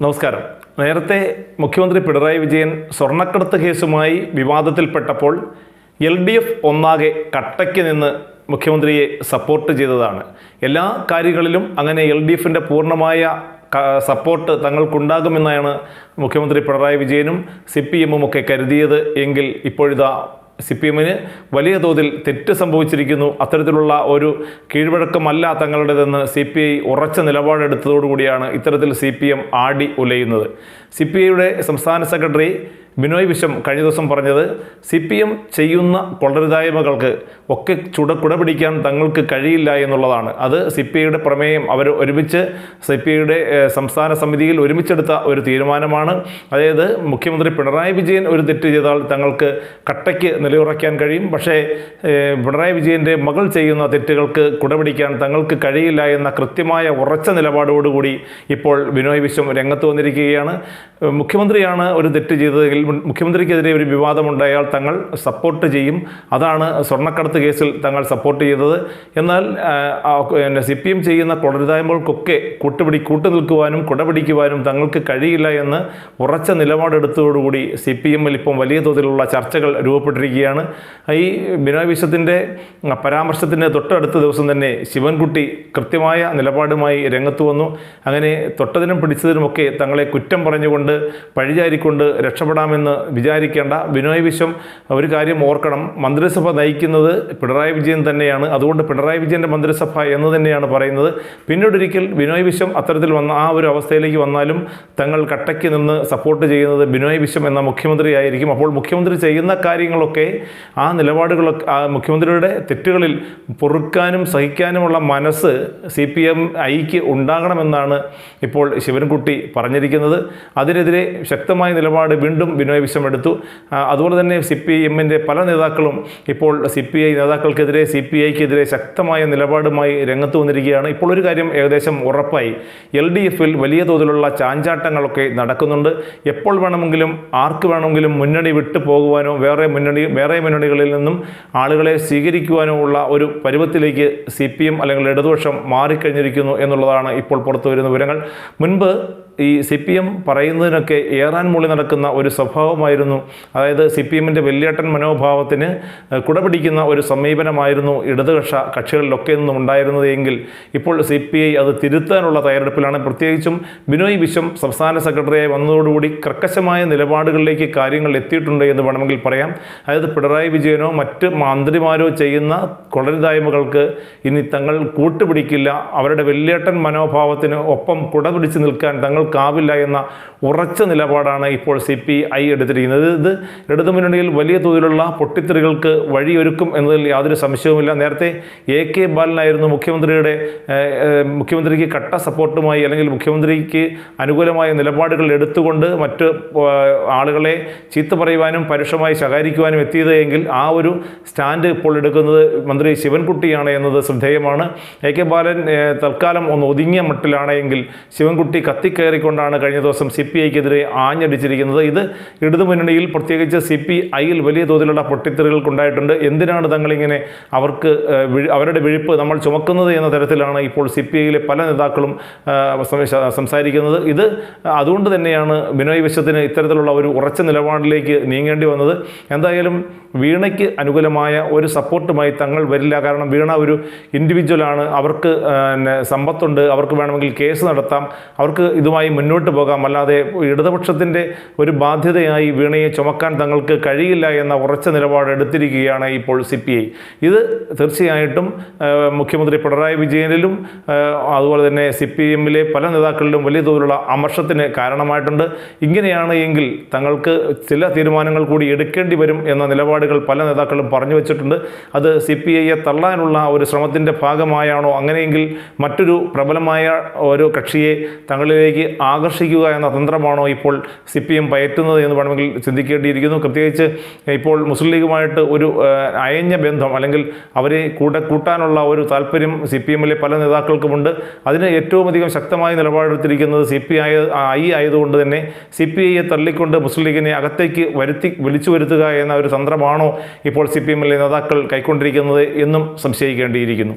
നമസ്കാരം. നേരത്തെ മുഖ്യമന്ത്രി പിണറായി വിജയൻ സ്വർണക്കടത്ത് കേസുമായി വിവാദത്തിൽപ്പെട്ടപ്പോൾ എൽ ഡി എഫ് ഒന്നാകെ കട്ടയ്ക്ക് നിന്ന് മുഖ്യമന്ത്രിയെ സപ്പോർട്ട് ചെയ്തതാണ്. എല്ലാ കാര്യങ്ങളിലും അങ്ങനെ എൽ ഡി എഫിന്റെ പൂർണമായ സപ്പോർട്ട് തങ്ങൾക്കുണ്ടാകുമെന്നാണ് മുഖ്യമന്ത്രി പിണറായി വിജയനും സി പി എമ്മും ഒക്കെ കരുതിയത് എങ്കിൽ ഇപ്പോഴിതാ സി പി എമ്മിന് വലിയ തോതിൽ തെറ്റ് സംഭവിച്ചിരിക്കുന്നു. അത്തരത്തിലുള്ള ഒരു കീഴ്വഴക്കമല്ല തങ്ങളുടേതെന്ന് സി പി ഐ ഉറച്ച നിലപാടെടുത്തതോടുകൂടിയാണ് ഇത്തരത്തിൽ സി പി എം ആടി ഉലയുന്നത്. സി പി ഐയുടെ സംസ്ഥാന സെക്രട്ടറി ബിനോയ് വിശ്വം കഴിഞ്ഞ ദിവസം പറഞ്ഞത് സി പി എം ചെയ്യുന്ന കൊള്ളരുതായ്മകൾക്ക് ഒക്കെ ചുട കുടപിടിക്കാൻ തങ്ങൾക്ക് കഴിയില്ല എന്നുള്ളതാണ്. അത് സി പി ഐയുടെ പ്രമേയം. അവർ ഒരുമിച്ച് സി പി ഐയുടെ സംസ്ഥാന സമിതിയിൽ ഒരുമിച്ചെടുത്ത ഒരു തീരുമാനമാണ്. അതായത് മുഖ്യമന്ത്രി പിണറായി വിജയൻ ഒരു തെറ്റ് ചെയ്താൽ തങ്ങൾക്ക് കട്ടയ്ക്ക് നിലയുറയ്ക്കാൻ കഴിയും. പക്ഷേ പിണറായി വിജയന്റെ മകൾ ചെയ്യുന്ന തെറ്റുകൾക്ക് കുടപിടിക്കാൻ തങ്ങൾക്ക് കഴിയില്ല എന്ന കൃത്യമായ ഉറച്ച നിലപാടോടുകൂടി ഇപ്പോൾ ബിനോയ് വിശ്വം രംഗത്ത് വന്നിരിക്കുകയാണ്. മുഖ്യമന്ത്രിയാണ് ഒരു തെറ്റ് ചെയ്തതെങ്കിൽ മുഖ്യമന്ത്രിക്കെതിരെ ഒരു വിവാദമുണ്ടായാൽ തങ്ങൾ സപ്പോർട്ട് ചെയ്യും. അതാണ് സ്വർണക്കടത്ത് കേസിൽ തങ്ങൾ സപ്പോർട്ട് ചെയ്തത്. എന്നാൽ പിന്നെ സി പി എം ചെയ്യുന്ന കൊടരുതായ്മകൾക്കൊക്കെ കൂട്ടുപിടി കൂട്ടു നിൽക്കുവാനും കുടപിടിക്കുവാനും തങ്ങൾക്ക് കഴിയില്ല എന്ന് ഉറച്ച നിലപാടെടുത്തതോടുകൂടി സി പി എമ്മിൽ ഇപ്പം വലിയ തോതിലുള്ള ചർച്ചകൾ രൂപപ്പെട്ടിരിക്കുകയാണ്. ഈ ബിനോയ് വിശ്വത്തിന്റെ പരാമർശത്തിന്റെ തൊട്ടടുത്ത ദിവസം തന്നെ ശിവൻകുട്ടി കൃത്യമായ നിലപാടുമായി രംഗത്ത് വന്നു. അങ്ങനെ തൊട്ടതിനും പിടിച്ചതിനുമൊക്കെ തങ്ങളെ കുറ്റം പറഞ്ഞുകൊണ്ട് പഴിചാരിക്കൊണ്ട് രക്ഷപ്പെടാമെന്ന് വിചാരിക്കേണ്ട. ബിനോയ് വിശ്വം ഒരു കാര്യം ഓർക്കണം. മന്ത്രിസഭ നയിക്കുന്നത് പിണറായി വിജയൻ തന്നെയാണ്. അതുകൊണ്ട് പിണറായി വിജയന്റെ മന്ത്രിസഭ എന്ന് തന്നെയാണ് പറയുന്നത്. പിന്നീടൊരിക്കൽ ബിനോയ് വിശ്വം അത്തരത്തിൽ വന്ന ആ ഒരു അവസ്ഥയിലേക്ക് വന്നാലും തങ്ങൾ കട്ടയ്ക്ക് നിന്ന് സപ്പോർട്ട് ചെയ്യുന്നത് ബിനോയ് വിശ്വം എന്ന മുഖ്യമന്ത്രിയായിരിക്കും അപ്പോൾ മുഖ്യമന്ത്രി ചെയ്യുന്ന കാര്യങ്ങളൊക്കെ ആ നിലപാടുകളൊക്കെ മുഖ്യമന്ത്രിയുടെ തെറ്റുകളിൽ പൊറുക്കാനും സഹിക്കാനുമുള്ള മനസ്സ് സി പി എം ഐക്ക് ഉണ്ടാകണമെന്നാണ് ഇപ്പോൾ ശിവൻകുട്ടി പറഞ്ഞിരിക്കുന്നത്. അതിനെതിരെ ശക്തമായ നിലപാട് വീണ്ടും ബിനോയ് വിശ്വം എടുത്തു അതുപോലെ തന്നെ സി പി എമ്മിന്റെ പല നേതാക്കളും ഇപ്പോൾ സി പി ഐ നേതാക്കൾക്കെതിരെ സി പി ഐക്കെതിരെ ശക്തമായ നിലപാടുമായി രംഗത്ത് വന്നിരിക്കുകയാണ്. ഇപ്പോൾ ഒരു കാര്യം ഏകദേശം ഉറപ്പായി. എൽ ഡി എഫിൽ വലിയ തോതിലുള്ള ചാഞ്ചാട്ടങ്ങളൊക്കെ നടക്കുന്നുണ്ട്. എപ്പോൾ വേണമെങ്കിലും ആർക്ക് വേണമെങ്കിലും മുന്നണി വിട്ടു പോകുവാനോ വേറെ മുന്നണി വേറെ മുന്നണികളിൽ നിന്നും ആളുകളെ സ്വീകരിക്കുവാനോ ഉള്ള ഒരു പരുവത്തിലേക്ക് സി പി എം അല്ലെങ്കിൽ ഇടതുപക്ഷം മാറിക്കഴിഞ്ഞിരിക്കുന്നു എന്നുള്ളതാണ് ഇപ്പോൾ പുറത്തു വരുന്ന വിവരങ്ങൾ. മുൻപ് ഈ സി പി എം പറയുന്നതിനൊക്കെ ഏറാൻ മൂളി നടക്കുന്ന ഒരു സ്വഭാവമായിരുന്നു അതായത് സി പി എമ്മിന്റെ വെള്ളിയേട്ടൻ മനോഭാവത്തിന് കുടപിടിക്കുന്ന ഒരു സമീപനമായിരുന്നു ഇടതുകക്ഷ കക്ഷികളിലൊക്കെ നിന്നും ഉണ്ടായിരുന്നത് എങ്കിൽ. ഇപ്പോൾ സി പി ഐ അത് തിരുത്താനുള്ള തയ്യാറെടുപ്പിലാണ്. പ്രത്യേകിച്ചും ബിനോയ് വിശ്വം സംസ്ഥാന സെക്രട്ടറിയായി വന്നതോടുകൂടി കർക്കശമായ നിലപാടുകളിലേക്ക് കാര്യങ്ങൾ എത്തിയിട്ടുണ്ട് എന്ന് വേണമെങ്കിൽ പറയാം. അതായത് പിണറായി വിജയനോ മറ്റ് മന്ത്രിമാരോ ചെയ്യുന്ന കൊളരുതായ്മകൾക്ക് ഇനി തങ്ങൾ കൂട്ടുപിടിക്കില്ല. അവരുടെ വെള്ളിയേട്ടൻ മനോഭാവത്തിന് ഒപ്പം കുടപിടിച്ച് നിൽക്കാൻ തങ്ങൾക്കാവില്ല എന്ന ഉറച്ച നിലപാടാണ് ഇപ്പോൾ സി പി ഐ എടുത്തിരിക്കുന്നത്. ഇത് ഇടതു മുന്നണിയിൽ വലിയ തോതിലുള്ള പൊട്ടിത്തെറികൾക്ക് വഴിയൊരുക്കും എന്നതിൽ യാതൊരു സംശയവുമില്ല. നേരത്തെ എ കെ ബാലനായിരുന്നു മുഖ്യമന്ത്രിയുടെ മുഖ്യമന്ത്രിക്ക് കട്ട സപ്പോർട്ടുമായി അല്ലെങ്കിൽ മുഖ്യമന്ത്രിക്ക് അനുകൂലമായ നിലപാടുകൾ എടുത്തുകൊണ്ട് മറ്റ് ആളുകളെ ചീത്ത പറയുവാനും പരുഷമായി ശകാരിക്കുവാനും എത്തിയത് എങ്കിൽ ആ ഒരു സ്റ്റാൻഡ് ഇപ്പോൾ എടുക്കുന്നത് മന്ത്രി ശിവൻകുട്ടിയാണ് എന്നത് ശ്രദ്ധേയമാണ്. എ കെ ബാലൻ തൽക്കാലം ഒന്ന് ഒതുങ്ങിയ മട്ടിലാണെങ്കിൽ ശിവൻകുട്ടി കത്തിക്കയറിക്കൊണ്ടാണ് കഴിഞ്ഞ ദിവസം സി പി ഐക്കെതിരെ ആഞ്ഞടിച്ചിരിക്കുന്നത്. ഇത് ഇടതുമുന്നണിയിൽ പ്രത്യേകിച്ച് സി പി ഐയിൽ വലിയ തോതിലുള്ള പൊട്ടിത്തെറികൾക്കുണ്ടായിട്ടുണ്ട്. എന്തിനാണ് തങ്ങളിങ്ങനെ അവർക്ക് അവരുടെ വിഴിപ്പ് നമ്മൾ ചുമക്കുന്നത് എന്ന തരത്തിലാണ് ഇപ്പോൾ സി പി ഐയിലെ പല നേതാക്കളും സംസാരിക്കുന്നത്. ഇത് അതുകൊണ്ട് തന്നെയാണ് ബിനോയ് വിശ്വത്തിന് ഇത്തരത്തിലുള്ള ഒരു ഉറച്ച നിലപാടിലേക്ക് നീങ്ങേണ്ടി വന്നത്. എന്തായാലും വീണയ്ക്ക് അനുകൂലമായ ഒരു സപ്പോർട്ടുമായി തങ്ങൾ വരില്ല. കാരണം വീണ ഒരു ഇൻഡിവിജ്വലാണ് അവർക്ക് സമ്പത്തുണ്ട്. അവർക്ക് വേണമെങ്കിൽ കേസ് നടത്താം. അവർക്ക് ഇതുമായി മുന്നോട്ട് പോകാം. അല്ലാതെ ഇടതുപക്ഷത്തിന്റെ ഒരു ബാധ്യതയായി വീണയെ ചുമക്കാൻ തങ്ങൾക്ക് കഴിയില്ല എന്ന ഉറച്ച നിലപാട് എടുത്തിരിക്കുകയാണ് ഇപ്പോൾ സി പി ഐ. ഇത് തീർച്ചയായിട്ടും മുഖ്യമന്ത്രി പിണറായി വിജയനിലും അതുപോലെ തന്നെ സി പി എമ്മിലെ പല നേതാക്കളിലും വലിയ തോതിലുള്ള അമർഷത്തിന് കാരണമായിട്ടുണ്ട്. ഇങ്ങനെയാണ് എങ്കിൽ തങ്ങൾക്ക് ചില തീരുമാനങ്ങൾ കൂടി എടുക്കേണ്ടി വരും എന്ന നിലപാടുകൾ പല നേതാക്കളും പറഞ്ഞു വെച്ചിട്ടുണ്ട്. അത് സി പി ഐയെ തള്ളാനുള്ള ഒരു ശ്രമത്തിന്റെ ഭാഗമായാണോ അങ്ങനെയെങ്കിൽ മറ്റൊരു പ്രബലമായ ഒരു കക്ഷിയെ തങ്ങളിലേക്ക് ആകർഷിക്കുക എന്ന തന്ത്രമാണോ ഇപ്പോൾ സി പി എം പയറ്റുന്നത് എന്ന് വേണമെങ്കിൽ ചിന്തിക്കേണ്ടിയിരിക്കുന്നു. പ്രത്യേകിച്ച് ഇപ്പോൾ മുസ്ലിം ലീഗുമായിട്ട് ഒരു അയഞ്ഞ ബന്ധം അല്ലെങ്കിൽ അവരെ കൂടെ കൂട്ടാനുള്ള ഒരു താല്പര്യം സി പി എമ്മിലെ പല നേതാക്കൾക്കുമുണ്ട്. അതിന് ഏറ്റവും അധികം ശക്തമായി നിലപാടെടുത്തിരിക്കുന്നത് സി പി ഐ ഐ ആയതുകൊണ്ട് തന്നെ സി പി ഐയെ തള്ളിക്കൊണ്ട് മുസ്ലിം ലീഗിനെ അകത്തേക്ക് വരുത്തി വിളിച്ചു വരുത്തുക എന്ന ഒരു തന്ത്രമാണോ ഇപ്പോൾ സി പി എമ്മിലെ നേതാക്കൾ കൈക്കൊണ്ടിരിക്കുന്നത് എന്നും സംശയിക്കേണ്ടിയിരിക്കുന്നു.